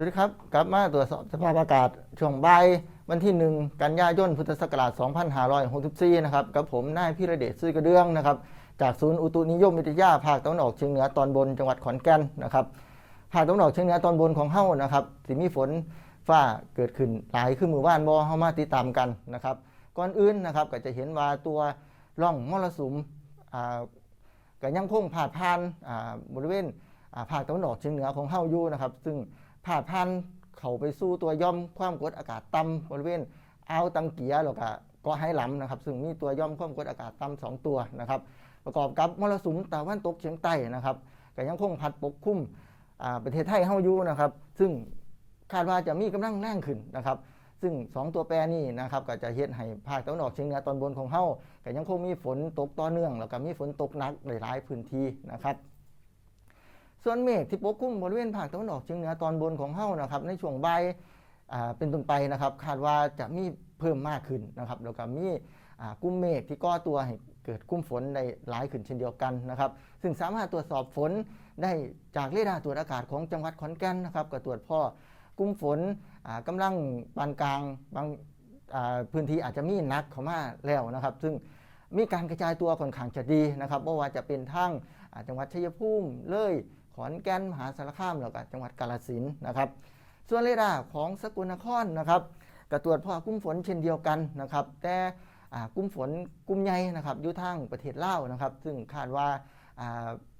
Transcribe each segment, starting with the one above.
สวัสดีครับกลับมาตรวจสอบสภาพอากาศช่วงบ่ายวันที่ 1 กันยายนพุทธศักราช 2564 นะครับกับผมนายพิระเดชซื่อกระเดืองนะครับจากศูนย์อุตุนิยมวิทยาภาคตะวันออกเฉียงเหนือตอนบนจังหวัดขอนแก่นนะครับภาคตะวันออกเฉียงเหนือตอนบนของเฮ้านะครับสิมีฝนฟ้าเกิดขึ้นหลายขึ้นมือว่านบอเฮามาติดตามกันนะครับก่อนอื่นนะครับก็จะเห็นว่าตัวร่องมรสุมอ่าก็ยังคงผ่าผ่านอ่าบริเวณอ่าภาคตะวันออกเฉียงเหนือของเฮ้าอยู่นะครับซึ่ง ผาดพันเขาไปสู้ตัวย่อมความกดอากาศต่ำบริเวณอ่าวตังเกียแล้วก็เกาะไหหลำนะครับ ซึ่งมีตัวย่อมความกดอากาศต่ำสองตัวนะครับ ประกอบกับมรสุมตะวันตกเฉียงใต้นะครับก็ยังคงพัดปกคลุมประเทศไทยเฮาอยู่นะครับ ซึ่งคาดว่าจะมีกำลังแรงขึ้นนะครับ ซึ่งสองตัวแปรนี่นะครับก็จะเฮ็ดให้ภาคตะวันออกเฉียงเหนือตอนบนของเฮาก็ยังคงมีฝนตกต่อเนื่อง แล้วก็มีฝนตกหนักหลายๆพื้นที่นะครับ ส่วนเมฆที่ปกคลุมบริเวณภาคตะวันออกเฉียงเหนือตอนบนของเฮานะครับในช่วงบ่ายเป็นต้นไปนะครับคาดว่าจะมีเพิ่มมากขึ้นนะครับแล้วก็มีกลุ่มเมฆที่ก่อตัวให้เกิดกลุ่มฝนได้หลายขึ้นเช่นเดียวกันนะครับ ซึ่งสามารถตรวจสอบฝนได้จากเรดาร์ตรวจอากาศของจังหวัดขอนแก่นนะครับก็ตรวจพ่อกลุ่มฝนอ่ากำลังปานกลางบางพื้นที่อาจจะมีหนักเข้ามาแล้วนะครับ ซึ่งมีการกระจายตัวค่อนข้างจะดีนะครับเพราะว่าจะเป็นทั้งจังหวัดชัยภูมิเลย ขอนแก่นมหาสารคามแล้วก็จังหวัดกาฬสินธุ์นะครับ ส่วนเรดาร์ของสกลนครนะครับก็ตรวจพบกลุ่มฝนเช่นเดียวกันนะครับ แต่อ่ากลุ่มฝนกลุ่มใหญ่นะครับอยู่ทางประเทศลาวนะครับ ซึ่งคาดว่า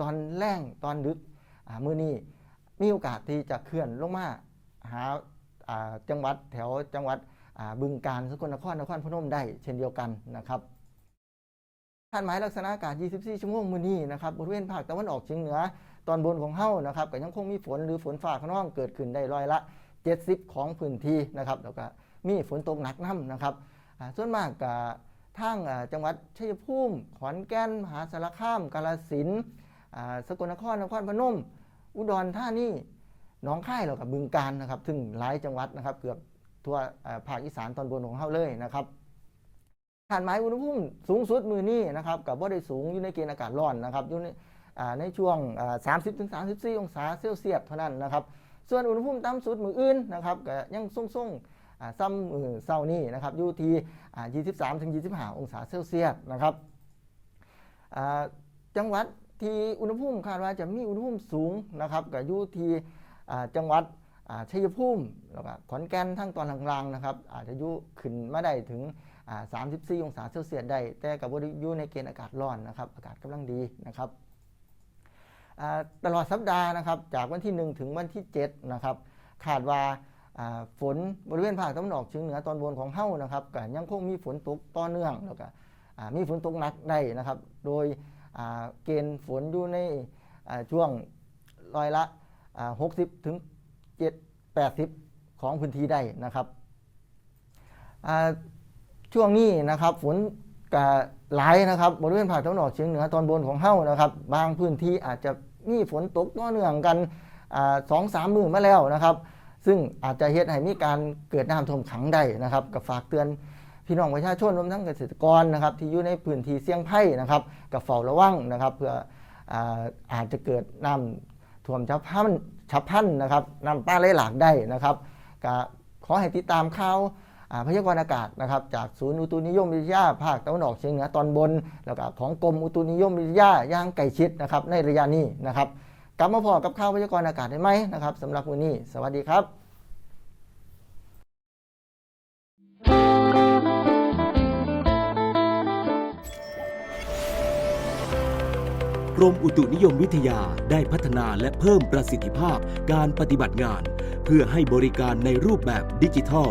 ตอนแรงตอนดึกมื้อนี้มีโอกาสที่จะเคลื่อนลงมาหาาจังหวัดแถวจังหวัดบึงกาฬสกลนครนครพนมได้เช่นเดียวกันนะครับ คาดหมายลักษณะอากาศ 24 ชั่วโมงมื้อนี้นะครับบริเวณภาคตะวันออกเฉียงเหนือ ตอนบนของเฮ้านะครับก็ยังคงมีฝนหรือฝนฟ้าขนองเกิดขึ้นได้ร้อยละ 70 ของพื้นที่นะครับแล้วก็มีฝนตกหนักน้ำนะครับส่วนมากกับทางจังหวัดชัยภูมิขอนแก่นมหาสารคามกาฬสินธุ์สกลนครนครพนม อุดรธานีหนองคายแล้วกับบึงกาฬนะครับถึงหลายจังหวัดนะครับเกือบทั่วภาคอีสานตอนบนของเฮ้าเลยนะครับ คาดหมายอุณหภูมิสูงสุดมือนี้นะครับกับว่าได้สูงอยู่ในเกณฑ์อากาศร้อนนะครับอยู่ในอ่าในช่วงอ่า30ถึง34 องศาเซลเซียสเท่านั้นนะครับ ส่วนอุณหภูมิต่ำสุดมืออื่นนะครับก็ยังทรงๆซ้ำมือเศร้านี้นะครับอยู่ที่อ่า23ถึง25 องศาเซลเซียสนะครับจังหวัดที่อุณหภูมิคาดว่าจะมีอุณหภูมิสูงนะครับก็อยู่ที่จังหวัดอ่าชัยภูมิแล้วก็ขอนแก่นทั้งตอนล่างๆนะครับอาจจะยู่ขึ้นมาได้ถึง 34 องศาเซลเซียสได้ แต่กับบริอยู่ในเกณฑ์อากาศร้อนนะครับ อากาศกำลังดีนะครับอ่าตลอดสัปดาห์นะครับ จากวันที่ 1 ถึงวันที่7นะครับคาดว่าอ่าฝนบริเวณภาคตะวันออกเฉียงเหนือตอนบนของเฮ้านะครับก็ยังคงมีฝนตกต่อเนื่องแล้วก็อ่ามีฝนตกหนักได้นะครับ โดยอ่าเกณฑ์ฝนอยู่ในอ่าช่วงร้อยละอ่า60 ถึง 7 80 ของพื้นที่ได้นะครับอ่า ช่วงนี้นะครับฝนกะหลายนะครับบริเวณภาคตะวันออกเฉียงเหนือตอนบนของเฮ้านะครับ บางพื้นที่อาจจะมีฝนตกต่อเนื่องกันสองสามมือมาแล้วนะครับ ซึ่งอาจจะเฮ็ดให้มีการเกิดน้ำท่วมขังได้นะครับกับฝากเตือนพี่น้องประชาชนรวมทั้งเกษตรกรนะครับที่อยู่ในพื้นที่เสี่ยงภัยนะครับกับเฝ้าระวังนะครับ เพื่ออาอาจจะเกิดน้ำท่วมฉับพลันฉับพลันนะครับน้ำป่าไหลหลากได้นะครับก็ขอให้ติดตามข่าว พยากรณ์อากาศนะครับจากศูนย์อุตุนิยมวิทยาภาคตะวันออกเฉียงเหนือตอนบน แล้วก็ของกรมอุตุนิยมวิทยาย่างใกล้ชิดนะครับในระยะนี้นะครับกลับมาพอกับข่าวพยากรณ์อากาศได้ไหมนะครับสำหรับวันนี้ สวัสดีครับกรมอุตุนิยมวิทยาได้พัฒนาและเพิ่มประสิทธิภาพการปฏิบัติงาน เพื่อให้บริการในรูปแบบดิจิทัล